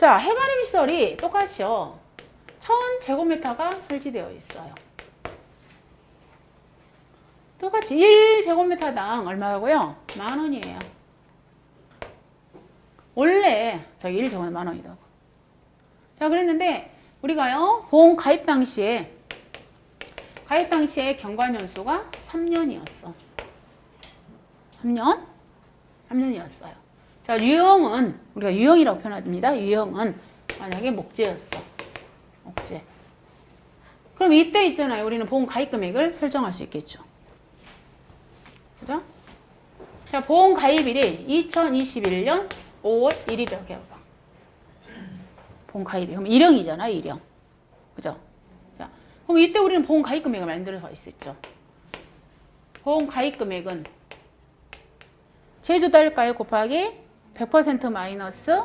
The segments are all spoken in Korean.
자, 해가림 시설이 똑같이요. 1000제곱미터가 설치되어 있어요. 똑같이 1제곱미터당 얼마고요? 만 원이에요. 원래 저기 1제곱미터 만 원이다고. 자, 그랬는데 우리가요. 보험 가입 당시에 가입 당시에 경관 연수가 3년이었어. 3년? 3년이었어요. 자, 유형은 우리가 유형이라고 표현합니다. 유형은 만약에 목재였어. 목재. 그럼 이때 있잖아요. 우리는 보험 가입 금액을 설정할 수 있겠죠. 그죠? 자, 보험 가입일이 2021년 5월 1일이라고 해봐. 보험 가입이. 그럼 1형이잖아, 1형. 그죠? 자, 그럼 이때 우리는 보험 가입 금액을 만들어서 있죠. 보험 가입 금액은 제주달 가액 곱하기 100% 마이너스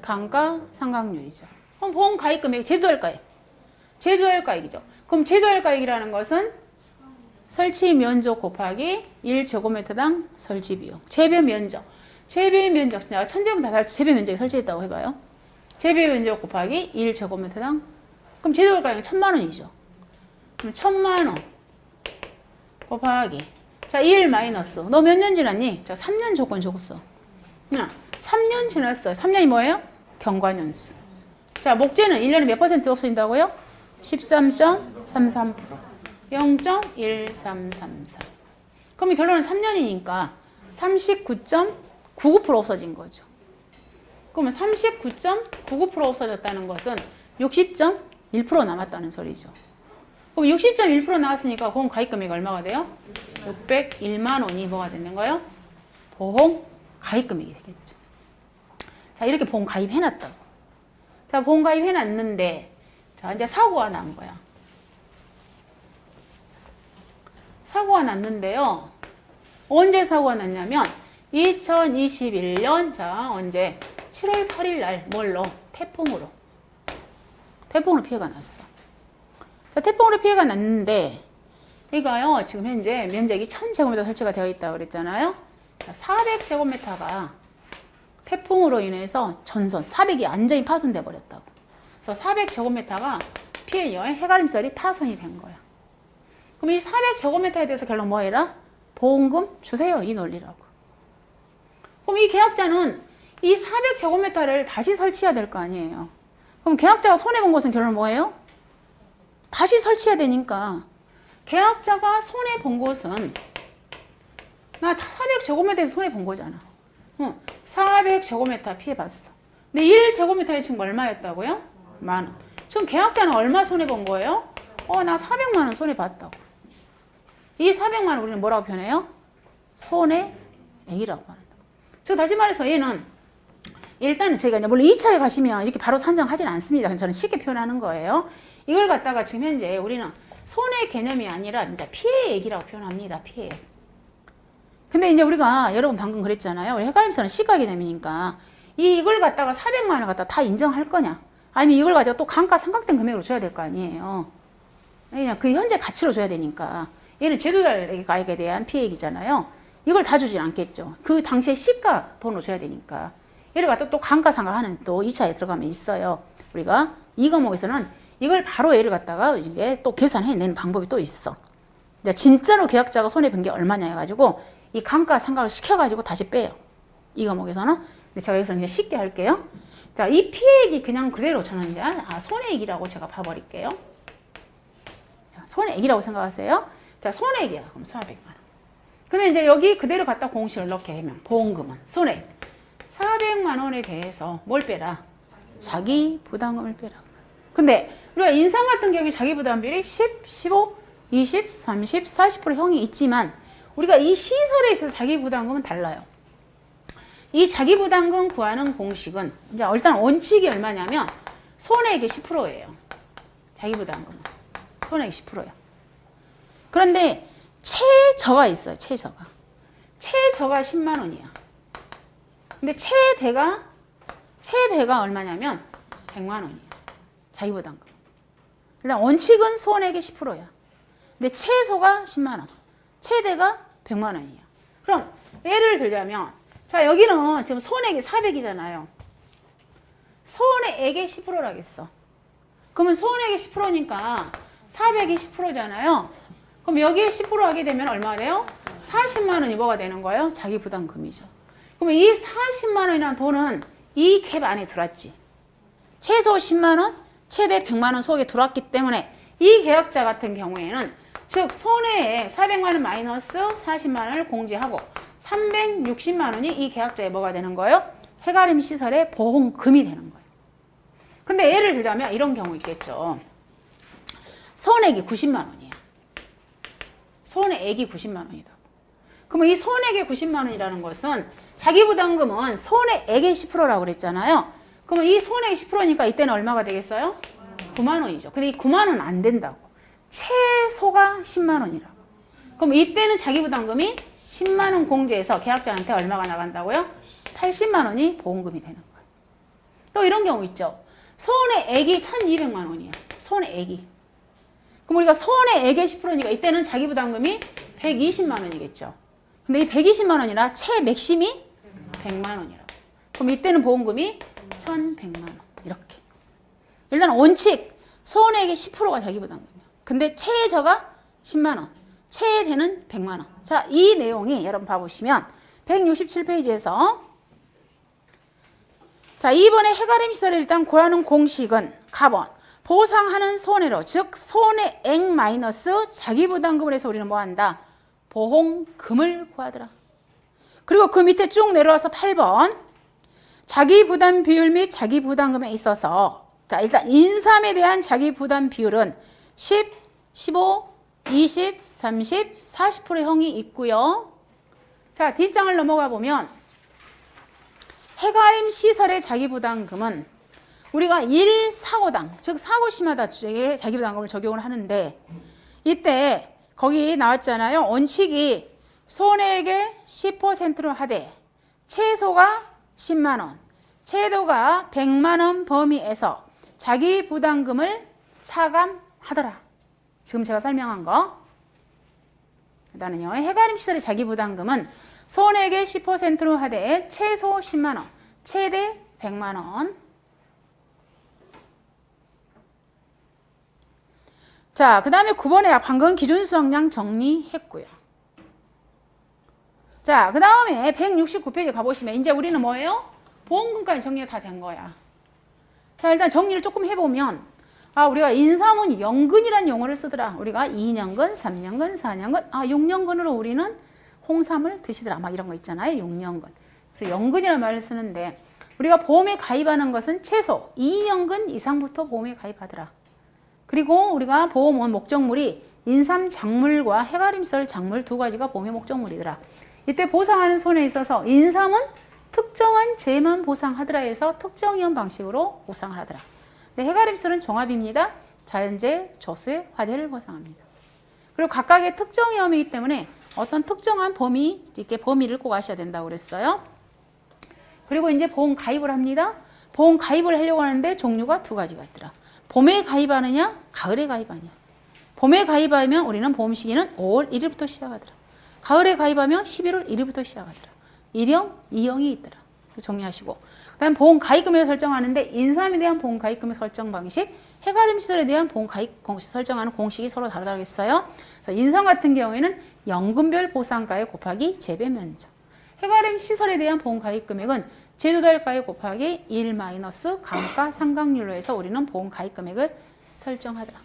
강가 상각률이죠. 그럼 보험 가입 금액 제주달가액. 제주달가액이죠. 그럼 제주달가액이라는 것은 설치 면적 곱하기 1제곱미터당 설치 비용. 재배 면적. 재배 면적. 내가 천제분 다 재배 면적이 설치했다고 해봐요. 재배 면적 곱하기 1제곱미터당. 그럼 제조가액은 천만 원이죠. 그럼 천만 원 곱하기. 자, 1 마이너스. 너 몇 년 지났니? 자, 3년 조건 적었어. 야, 3년 지났어요. 3년이 뭐예요? 경과년수. 자, 목재는 1년에 몇 퍼센트 없어진다고요? 13.33%. 0.1333. 그러면 결론은 3년이니까 39.99% 없어진 거죠. 그러면 39.99% 없어졌다는 것은 60.1% 남았다는 소리죠. 그럼 60.1% 나왔으니까 보험 가입 금액이 얼마가 돼요? 601만 원이 뭐가 되는 거예요? 보험 가입 금액이 되겠죠. 자, 이렇게 보험 가입해 놨다고. 자, 보험 가입해 놨는데 자, 이제 사고가 난 거야. 사고가 났는데요. 언제 사고가 났냐면 2021년 자 언제 7월 8일 날 뭘로 태풍으로 태풍으로 피해가 났어. 자 태풍으로 피해가 났는데 이거요 지금 현재 면적이 1000제곱미터 설치가 되어 있다고 그랬잖아요. 400제곱미터가 태풍으로 인해서 전선 400이 완전히 파손돼 버렸다고. 그래서 400 제곱미터가 피해 여행 해가림설이 파손이 된 거야. 그럼 이 400 제곱미터에 대해서 결론 뭐 해라? 보험금 주세요. 이 논리라고. 그럼 이 계약자는 이 400 제곱미터를 다시 설치해야 될 거 아니에요. 그럼 계약자가 손해 본 것은 결론 뭐예요? 다시 설치해야 되니까 계약자가 손해 본 것은 나 400 제곱미터에서 손해 본 거잖아. 응, 400제곱미터 피해봤어. 근데 1제곱미터의 지금 얼마였다고요? 만 원. 지금 계약자는 얼마 손해본 거예요? 어, 나 400만 원 손해봤다고. 이 400만 원 우리는 뭐라고 표현해요? 손해액이라고 한다. 저 다시 말해서 얘는 일단은 제가 이제 물론 2차에 가시면 이렇게 바로 산정하지는 않습니다. 저는 쉽게 표현하는 거예요. 이걸 갖다가 지금 현재 우리는 손해 개념이 아니라 이제 피해액이라고 표현합니다. 피해. 근데 이제 우리가 여러분 방금 그랬잖아요. 우리 해가림서는 시가 개념이니까 이 이걸 갖다가 400만 원 갖다 다 인정할 거냐? 아니면 이걸 가지고 또 감가 상각된 금액으로 줘야 될 거 아니에요. 그냥 그 현재 가치로 줘야 되니까. 얘는 제조자에게 대한 피해액이잖아요. 이걸 다 주진 않겠죠. 그 당시에 시가 돈으로 줘야 되니까. 얘를 갖다 또 감가상각하는 또 2차에 들어가면 있어요. 우리가 이 과목에서는 이걸 바로 얘를 갖다가 이제 또 계산해내는 방법이 또 있어. 진짜로 계약자가 손해본 게 얼마냐 해가지고 이 감가상각을 시켜가지고 다시 빼요. 이 과목에서는. 근데 제가 여기서 이제 쉽게 할게요. 자, 이 피해액이 그냥 그대로 저는 이제 아, 손해액이라고 제가 봐버릴게요. 손해액이라고 생각하세요. 자, 손해액이야. 그럼 400만 원. 그러면 이제 여기 그대로 갖다 공식을 넣게 하면 보험금은 손해액 400만 원에 대해서 뭘 빼라? 자기 부담금을 빼라. 근데 우리가 인상 같은 경우에 자기 부담비율이 10, 15, 20, 30, 40% 형이 있지만 우리가 이 시설에 있어서 자기 부담금은 달라요. 이 자기 부담금 구하는 공식은 이제 일단 원칙이 얼마냐면 손해액의 10%예요. 자기 부담금은 손해액 10%야. 그런데 최저가 있어요. 최저가. 최저가 10만 원이야. 근데 최대가 최대가 얼마냐면 100만 원이야. 자기 부담금. 일단 원칙은 손해액의 10%야. 근데 최소가 10만 원. 최대가 100만 원이야. 그럼 예를 들자면 자 여기는 지금 손해액이 400이잖아요. 손해액의 10%라겠어. 그러면 손해액의 10%니까 420%잖아요. 그럼 여기에 10% 하게 되면 얼마가 돼요? 40만 원이 뭐가 되는 거예요? 자기 부담금이죠. 그러면 이 40만 원이라는 돈은 이캡 안에 들어왔지. 최소 10만 원, 최대 100만 원 속에 들어왔기 때문에 이 계약자 같은 경우에는 즉 손해에 400만 원 마이너스 40만 원을 공제하고 360만 원이 이 계약자의 뭐가 되는 거예요? 해가림 시설의 보험금이 되는 거예요. 근데 예를 들자면 이런 경우 있겠죠. 손해액이 90만 원이에요. 손해액이 90만 원이다. 그러면 이 손해액의 90만 원이라는 것은 자기 부담금은 손해액의 10%라고 그랬잖아요. 그러면 이 손해액 10%니까 이때는 얼마가 되겠어요? 9만 원이죠. 근데 이 9만 원은 안 된다고. 최소가 10만 원이라고. 그럼 이때는 자기 부담금이 10만 원 공제해서 계약자한테 얼마가 나간다고요? 80만 원이 보험금이 되는 거예요. 또 이런 경우 있죠. 손해 액이 1,200만 원이에요. 손해 액이. 그럼 우리가 손해 액의 10%니까 이때는 자기 부담금이 120만 원이겠죠. 근데 이 120만 원이라 최 맥심이 100만 원이라고. 그럼 이때는 보험금이 1,100만 원. 이렇게. 일단 원칙 손해액의 10%가 자기 부담금이야. 근데 최저가 10만 원. 최대는 100만 원. 자, 이 내용이 여러분 봐보시면 167페이지에서 자, 이번에 해가림 시설을 일단 구하는 공식은 가번 보상하는 손해로 즉 손해액 마이너스 자기 부담금을 해서 우리는 뭐 한다? 보험금을 구하더라. 그리고 그 밑에 쭉 내려와서 8번 자기 부담 비율 및 자기 부담금에 있어서 자, 일단 인삼에 대한 자기 부담 비율은 10, 15, 20, 30, 40%의 형이 있고요. 자, 뒷장을 넘어가 보면 해가임 시설의 자기 부담금은 우리가 1 사고당, 즉 사고 시마다 주제에 자기 부담금을 적용을 하는데 이때 거기 나왔잖아요. 원칙이 손해액의 10%로 하되 최소가 10만 원, 최도가 100만 원 범위에서 자기 부담금을 차감 하더라. 지금 제가 설명한 거. 일단은요. 해가림 시설의 자기 부담금은 손해액의 10%로 하되 최소 10만 원, 최대 100만 원. 자, 그 다음에 9번에 방금 기준 수확량 정리했고요. 자, 그 다음에 169페이지 가 보시면 이제 우리는 뭐예요? 보험금까지 정리가 다 된 거야. 자, 일단 정리를 조금 해 보면 아, 우리가 인삼은 연근이라는 용어를 쓰더라. 우리가 2년근, 3년근, 4년근, 아, 6년근으로 우리는 홍삼을 드시더라. 막 이런 거 있잖아요. 6년근. 그래서 연근이라는 말을 쓰는데 우리가 보험에 가입하는 것은 최소 2년근 이상부터 보험에 가입하더라. 그리고 우리가 보험원 목적물이 인삼 작물과 해가림썰 작물 두 가지가 보험의 목적물이더라. 이때 보상하는 손에 있어서 인삼은 특정한 죄만 보상하더라 해서 특정 위험 방식으로 보상을 하더라. 네, 해가림술은 종합입니다. 자연재, 조수의 화재를 보상합니다. 그리고 각각의 특정 위험이기 때문에 어떤 특정한 범위, 이렇게 범위를 꼭 아셔야 된다고 그랬어요. 그리고 이제 보험 가입을 합니다. 보험 가입을 하려고 하는데 종류가 두 가지가 있더라. 봄에 가입하느냐, 가을에 가입하느냐. 봄에 가입하면 우리는 보험 시기는 5월 1일부터 시작하더라. 가을에 가입하면 11월 1일부터 시작하더라. 1형, 2형이 있더라. 정리하시고. 그 다음 보험 가입금액을 설정하는데 인삼에 대한 보험 가입금액 설정 방식, 해가림 시설에 대한 보험 가입 공식 설정하는 공식이 서로 다르다고 했어요. 그래서 인삼 같은 경우에는 연금별 보상가액 곱하기 재배 면적. 해가림 시설에 대한 보험 가입 금액은 제도달가액 곱하기 1 마이너스 감가 상각률로 해서 우리는 보험 가입 금액을 설정하더라.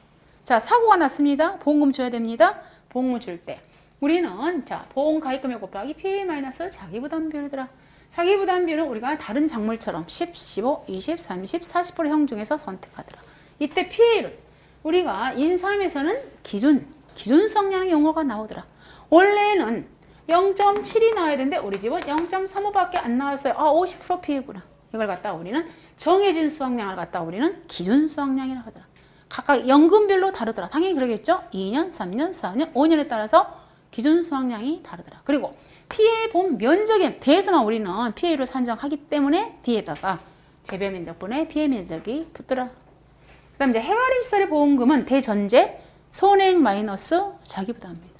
자, 사고가 났습니다. 보험금 줘야 됩니다. 보험금 줄 때. 우리는 자, 보험 가입 금액 곱하기 PA 마이너스 자기 부담 비율이더라. 자기 부담 비율은 우리가 다른 작물처럼 10, 15, 20, 30, 40%형 중에서 선택하더라. 이때 PA를 우리가 인삼에서는 기준, 기준성량 용어가 나오더라. 원래는 0.7이 나와야 되는데 우리 집은 0.35밖에 안 나왔어요. 아, 50% PA구나. 이걸 갖다 우리는 정해진 수확량을 갖다 우리는 기준 수확량이라고 하더라. 각각 연금별로 다르더라. 당연히 그러겠죠? 2년, 3년, 4년, 5년에 따라서 기준 수확량이 다르더라. 그리고 피해 본 면적에 대해서만 우리는 피해를 산정하기 때문에 뒤에다가 재배 면적분의 피해 면적이 붙더라. 그 다음 이제 해가림살의 보험금은 대전제 손해액 마이너스 자기부담입니다.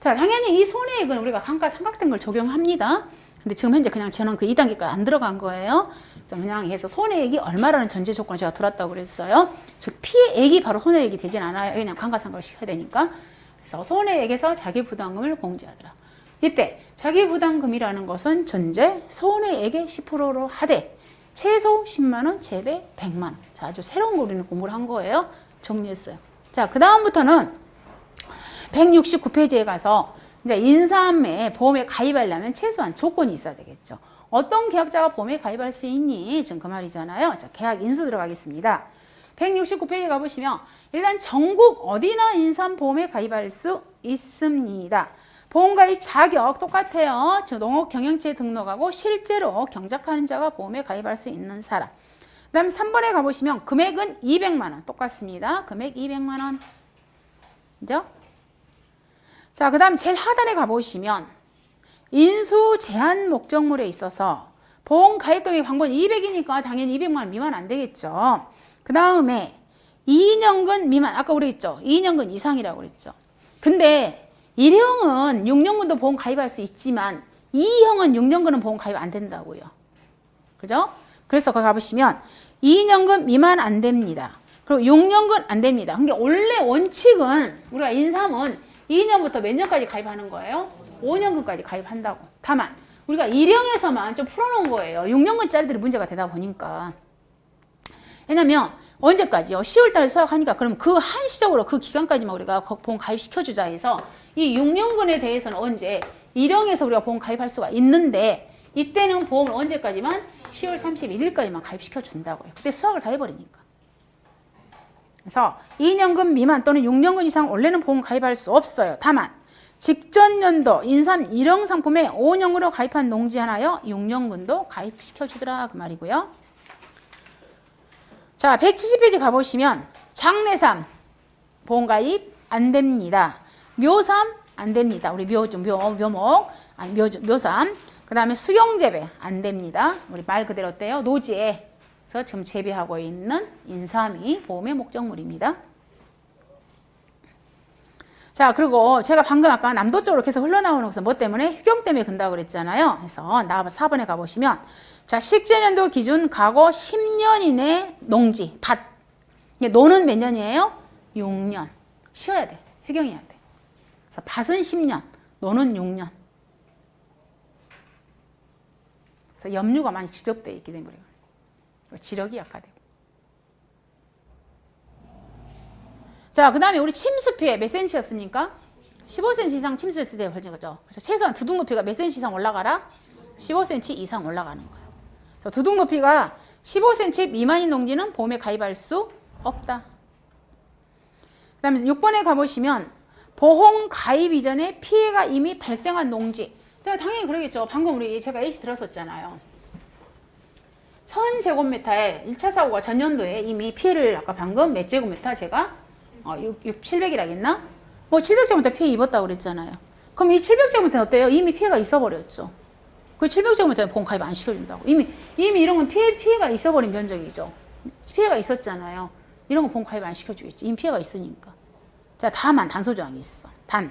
자, 당연히 이 손해액은 우리가 감가 삼각된 걸 적용합니다. 근데 지금 현재 그냥 저는 그 2단계까지 안 들어간 거예요. 그냥 해서 손해액이 얼마라는 전제 조건을 제가 들었다고 그랬어요. 즉 피해액이 바로 손해액이 되진 않아요. 그냥 감가상각을 시켜야 되니까. 그래서 손해액에서 자기 부담금을 공제하더라. 이때 자기 부담금이라는 것은 전제 손해액의 10%로 하되 최소 10만 원, 최대 100만 원. 자, 아주 새로운 거 우리는 공부를 한 거예요. 정리했어요. 자, 그 다음부터는 169페이지에 가서 이제 인삼에 보험에 가입하려면 최소한 조건이 있어야 되겠죠. 어떤 계약자가 보험에 가입할 수 있니? 지금 그 말이잖아요. 자, 계약 인수 들어가겠습니다. 169페이지 가보시면 일단 전국 어디나 인삼보험에 가입할 수 있습니다. 보험가입 자격 똑같아요. 저 농업 경영체에 등록하고 실제로 경작하는 자가 보험에 가입할 수 있는 사람. 그 다음에 3번에 가보시면 금액은 200만 원 똑같습니다. 금액 200만 원. 그죠? 자, 그 다음 제일 하단에 가보시면 인수 제한 목적물에 있어서 보험 가입금이 방번 200이니까 당연히 200만 원 미만 안 되겠죠. 그 다음에 2년근 미만 아까 우리 했죠. 2년근 이상이라고 그랬죠. 근데 1형은 6년근도 보험 가입할 수 있지만 2형은 6년근은 보험 가입 안 된다고요. 그죠? 그래서 거기 가보시면 2년근 미만 안 됩니다. 그리고 6년근 안 됩니다. 그러니까 원래 원칙은 우리가 인삼은 2년부터 몇 년까지 가입하는 거예요? 5년근까지 가입한다고. 다만 우리가 1형에서만 좀 풀어놓은 거예요. 6년근짜리들이 문제가 되다 보니까. 왜냐면 언제까지요? 10월 달에 수학하니까 그럼 그 한시적으로 그 기간까지만 우리가 보험 가입시켜 주자 해서 이 6년근에 대해서는 언제 1형에서 우리가 보험 가입할 수가 있는데 이때는 보험을 언제까지만 10월 31일까지만 가입시켜 준다고요. 그때 수학을 다 해버리니까. 그래서 2년근 미만 또는 6년근 이상 원래는 보험 가입할 수 없어요. 다만 직전 연도 인삼 1형 상품에 5년으로 가입한 농지 하나요 6년근도 가입시켜 주더라 그 말이고요. 자, 170페이지 가보시면 장내삼 보험 가입 안 됩니다. 묘삼 안 됩니다. 우리 묘, 묘, 묘목, 아니 묘, 묘삼. 그 다음에 수경재배 안 됩니다. 우리 말 그대로 어때요? 노지에서 지금 재배하고 있는 인삼이 보험의 목적물입니다. 자, 그리고 제가 방금 아까 남도 쪽으로 계속 흘러나오는 것은 뭐 때문에? 휴경 때문에 근다고 그랬잖아요. 그래서 나 4번에 가보시면 자, 식재년도 기준 과거 10년 이내 농지, 밭. 노는 몇 년이에요? 6년. 쉬어야 돼. 휴경해야 돼. 그래서 밭은 10년, 노는 6년. 그래서 염류가 많이 지적되어 있기 때문에 지력이 약화되고. 자, 그 다음에 우리 침수 피해 몇 센치였습니까? 15cm 이상 침수했을 때 벌진 거죠. 그래서 최소한 두둑 높이가 몇 cm 이상 올라가라? 15cm 이상 올라가는 거예요. 그래서 두둑 높이가 15cm 미만인 농지는 보험에 가입할 수 없다. 그 다음에 6번에 가보시면 보험 가입 이전에 피해가 이미 발생한 농지. 자, 당연히 그러겠죠. 방금 우리 제가 A씨 들었었잖아요. 1000제곱미터에 1차 사고가 전년도에 이미 피해를 아까 방금 몇 제곱미터 제가 어, 6, 6, 700이라겠나? 뭐 700제곱미터 피해 입었다고 그랬잖아요. 그럼 이 700제곱미터는 어때요? 이미 피해가 있어버렸죠. 그 700제곱미터는 보험 가입 안 시켜준다고. 이미, 이미 이런 건 피해, 피해가 있어버린 면적이죠. 피해가 있었잖아요. 이런 거 보험 가입 안 시켜주겠지. 이미 피해가 있으니까. 자, 다만 단소조항이 있어. 단.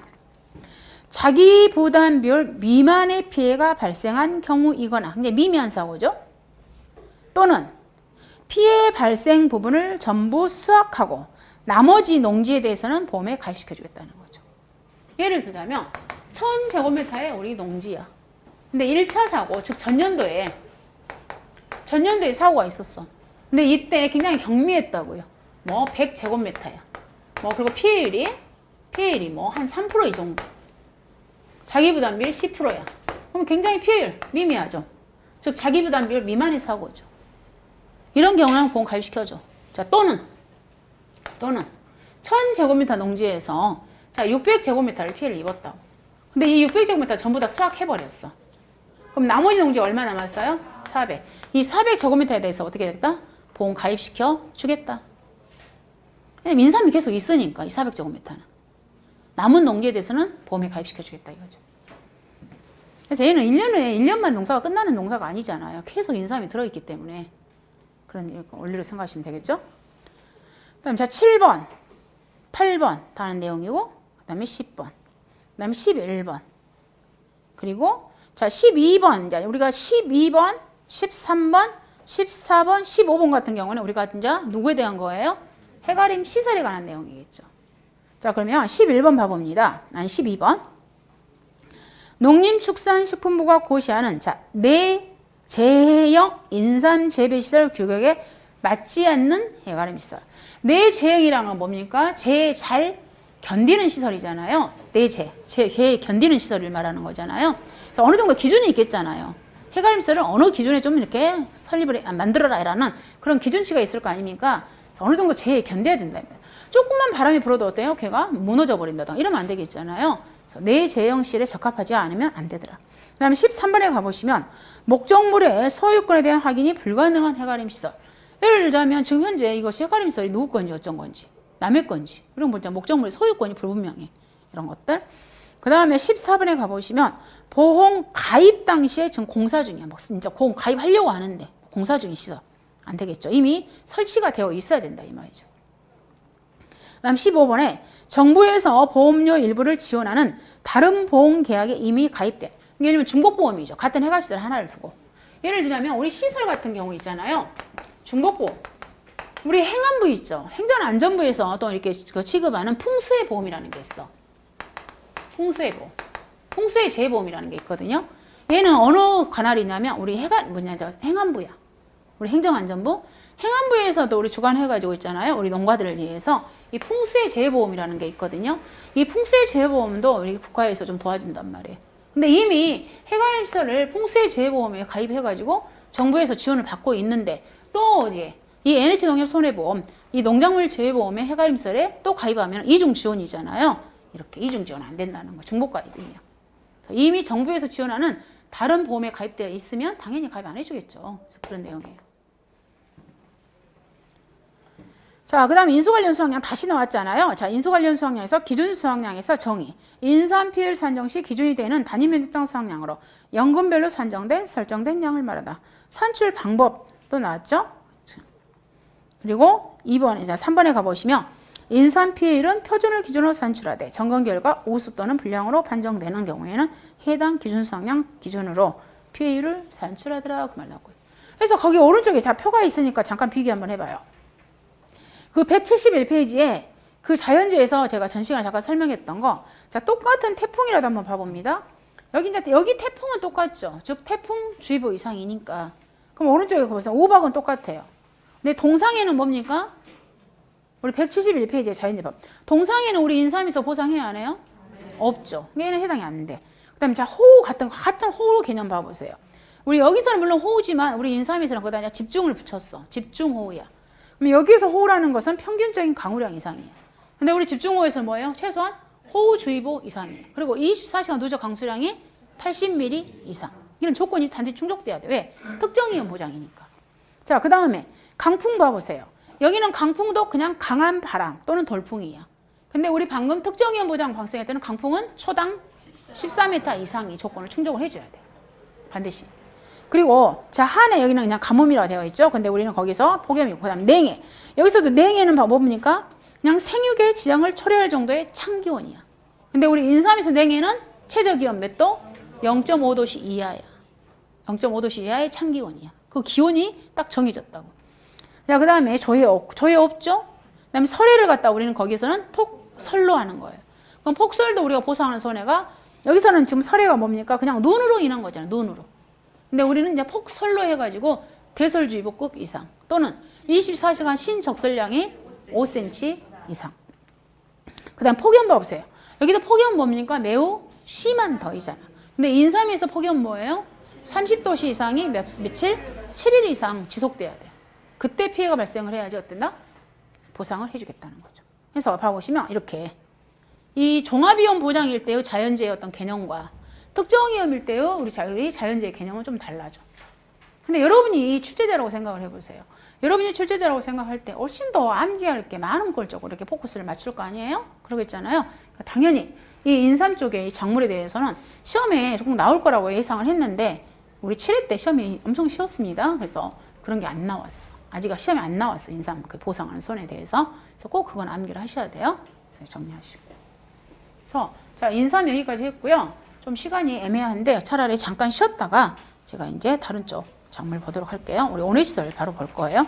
자기 부담별 미만의 피해가 발생한 경우이거나, 이제 미미한 사고죠. 또는 피해 발생 부분을 전부 수확하고 나머지 농지에 대해서는 보험에 가입시켜 주겠다는 거죠. 예를 들자면 1000제곱미터의 우리 농지야. 근데 1차 사고, 즉 전년도에 전년도에 사고가 있었어. 근데 이때 굉장히 경미했다고요. 뭐 100제곱미터야. 뭐 그리고 피해율이 피해율이 뭐 한 3%이 정도. 자기 부담비율 10%야. 그럼 굉장히 피해율 미미하죠. 즉 자기 부담비율 미만의 사고죠. 이런 경우는 보험 가입시켜줘. 자 또는 또는 1000제곱미터 농지에서 자 600제곱미터를 피해를 입었다고. 근데 이 600제곱미터 전부 다 수확해버렸어. 그럼 나머지 농지 얼마 남았어요? 400. 이 400제곱미터에 대해서 어떻게 됐다? 보험 가입시켜 주겠다. 민삼이 계속 있으니까 이 400제곱미터는. 남은 농지에 대해서는 보험에 가입시켜 주겠다 이거죠. 그래서 얘는 1년 후에 1년만 농사가 끝나는 농사가 아니잖아요. 계속 인삼이 들어있기 때문에 그런 원리로 생각하시면 되겠죠? 그 다음 자 7번, 8번 다른 내용이고 그 다음에 10번, 그 다음에 11번 그리고 자 12번 이제 우리가 12번, 13번 14번, 15번 같은 경우는 우리가 이제 누구에 대한 거예요? 해가림 시설에 관한 내용이겠죠. 자, 그러면 11번 봐봅니다. 아니, 12번. 농림축산식품부가 고시하는 자, 내 제형 인삼재배시설 규격에 맞지 않는 해가림 시설. 내제형이라는 건 뭡니까? 제잘 견디는 시설이잖아요. 내재, 제, 제 견디는 시설을 말하는 거잖아요. 그래서 어느 정도 기준이 있겠잖아요. 해가림 시설을 어느 기준에 좀 이렇게 설립을 해- 아, 만들어라라는 그런 기준치가 있을 거 아닙니까? 어느 정도 제에 견뎌야 된다면 조금만 바람이 불어도 어때요? 걔가 무너져 버린다던가 이러면 안 되겠잖아요. 그래서 내 제형실에 적합하지 않으면 안 되더라. 그 다음에 13번에 가보시면 목적물의 소유권에 대한 확인이 불가능한 해가림 시설. 예를 들자면 지금 현재 이것이 해가림 시설이 누구 건지 어쩐 건지 남의 건지 이런 거 보자 목적물의 소유권이 불분명해 이런 것들. 그 다음에 14번에 가보시면 보험 가입 당시에 지금 공사 중이야. 막 진짜 보험 가입하려고 하는데 공사 중인 시설 안 되겠죠. 이미 설치가 되어 있어야 된다 이 말이죠. 그다음 15번에 정부에서 보험료 일부를 지원하는 다른 보험 계약에 이미 가입돼. 왜냐면 중복보험이죠. 같은 해갑시설 하나를 두고. 예를 들자면 우리 시설 같은 경우 있잖아요. 중복보험. 우리 행안부 있죠. 행정안전부에서 또 이렇게 그 취급하는 풍수의 보험이라는 게 있어. 풍수의 보험. 풍수의 재보험이라는 게 있거든요. 얘는 어느 관할이냐면 우리 해가 뭐냐 저 행안부야. 우리 행정안전부. 행안부에서도 우리 주관해가지고 있잖아요. 우리 농가들을 위해서 이 풍수의 재보험이라는 게 있거든요. 이 풍수의 재보험도 우리 국가에서 좀 도와준단 말이에요. 근데 이미 해관임설을 풍수의 재보험에 가입해가지고 정부에서 지원을 받고 있는데 또 어디에 이 NH 농협 손해보험, 이 농작물 재보험의 해갈임설에 또 가입하면 이중 지원이잖아요. 이렇게 이중 지원 안 된다는 거 중복 가입이에요. 이미 정부에서 지원하는 다른 보험에 가입되어 있으면 당연히 가입 안 해주겠죠. 그래서 그런 내용이에요. 자, 그 다음 인수관련 수확량 다시 나왔잖아요. 자, 인수관련 수확량에서 기준 수확량에서 정의. 인산 피율 산정 시 기준이 되는 단위 면적 땅 수확량으로 연금별로 산정된 설정된 양을 말하다. 산출 방법도 나왔죠. 그리고 2번, 이제 3번에 가보시면 인산 피해율은 표준을 기준으로 산출하되 점검 결과 우수 또는 불량으로 판정되는 경우에는 해당 기준 수확량 기준으로 피해율을 산출하더라 그 말 나왔고요. 그래서 거기 오른쪽에 자 표가 있으니까 잠깐 비교 한번 해봐요. 그 171페이지에 그 자연재에서 제가 전 시간에 잠깐 설명했던 거, 자 똑같은 태풍이라도 한번 봐봅니다. 여기 이제 여기 태풍은 똑같죠. 즉 태풍 주의보 이상이니까. 그럼 오른쪽에 보세요. 오박은 똑같아요. 근데 동상에는 뭡니까? 우리 171페이지에 자연재법. 동상에는 우리 인삼에서 보상해야 하네요? 없죠. 얘는 해당이 안 돼. 그 다음에 자, 호우 같은, 거, 같은 호우 개념 봐보세요. 우리 여기서는 물론 호우지만 우리 인삼에서는 그냥 집중을 붙였어. 집중호우야. 여기서 호우라는 것은 평균적인 강우량 이상이에요. 근데 우리 집중호우에서 뭐예요? 최소한 호우주의보 이상이에요. 그리고 24시간 누적 강수량이 80mm 이상. 이런 조건이 단지 충족돼야 돼. 왜? 특정이온 보장이니까. 자, 그 다음에 강풍 봐보세요. 여기는 강풍도 그냥 강한 바람 또는 돌풍이야. 근데 우리 방금 특정이온 보장 발생할 때는 강풍은 초당 14m 이상의 조건을 충족을 해줘야 돼. 반드시. 그리고 자 한해 여기는 그냥 가뭄이라 되어 있죠. 근데 우리는 거기서 폭염이고 그다음 냉해. 여기서도 냉해는 뭐 뭡니까? 그냥 생육의 지장을 초래할 정도의 찬기온이야. 근데 우리 인삼에서 냉해는 최저 기온 몇 도? 0.5도씨 이하야. 0.5도씨 이하의 찬기온이야. 그 기온이 딱 정해졌다고. 자, 그 다음에 조회 없, 조회 없죠? 그 다음에 설해를 갖다 우리는 거기서는 폭설로 하는 거예요. 그럼 폭설도 우리가 보상하는 손해가 여기서는 지금 설해가 뭡니까? 그냥 눈으로 인한 거잖아요. 눈으로. 근데 우리는 이제 폭설로 해가지고 대설주의보급 이상 또는 24시간 신적설량이 5cm 이상. 그 다음 폭염 봐보세요. 여기도 폭염 뭡니까? 매우 심한 더위잖아. 근데 인삼에서 폭염 뭐예요? 30도씨 이상이 몇, 며칠? 7일 이상 지속돼야 돼요. 그때 피해가 발생을 해야지 어땠나? 보상을 해주겠다는 거죠. 그래서 봐보시면 이렇게 이 종합위험 보장일 때의 자연재해 어떤 개념과 특정 위험일 때의 우리 자율이 자연재해 개념은 좀 달라져. 근데 여러분이 출제자라고 생각을 해보세요. 여러분이 출제자라고 생각할 때 훨씬 더 암기할 게 많은 걸 쪽으로 이렇게 포커스를 맞출 거 아니에요? 그러겠잖아요. 그러니까 당연히 이 인삼 쪽의 이 작물에 대해서는 시험에 꼭 나올 거라고 예상을 했는데 우리 7회 때 시험이 엄청 쉬웠습니다. 그래서 그런 게 안 나왔어. 아직 시험에 안 나왔어. 인삼 그 보상하는 손에 대해서. 그래서 꼭 그건 암기를 하셔야 돼요. 그래서 정리하시고. 그래서 자 인삼 여기까지 했고요. 좀 시간이 애매한데 차라리 잠깐 쉬었다가 제가 이제 다른 쪽 정말 보도록 할게요. 우리 오늘 시설 바로 볼 거예요.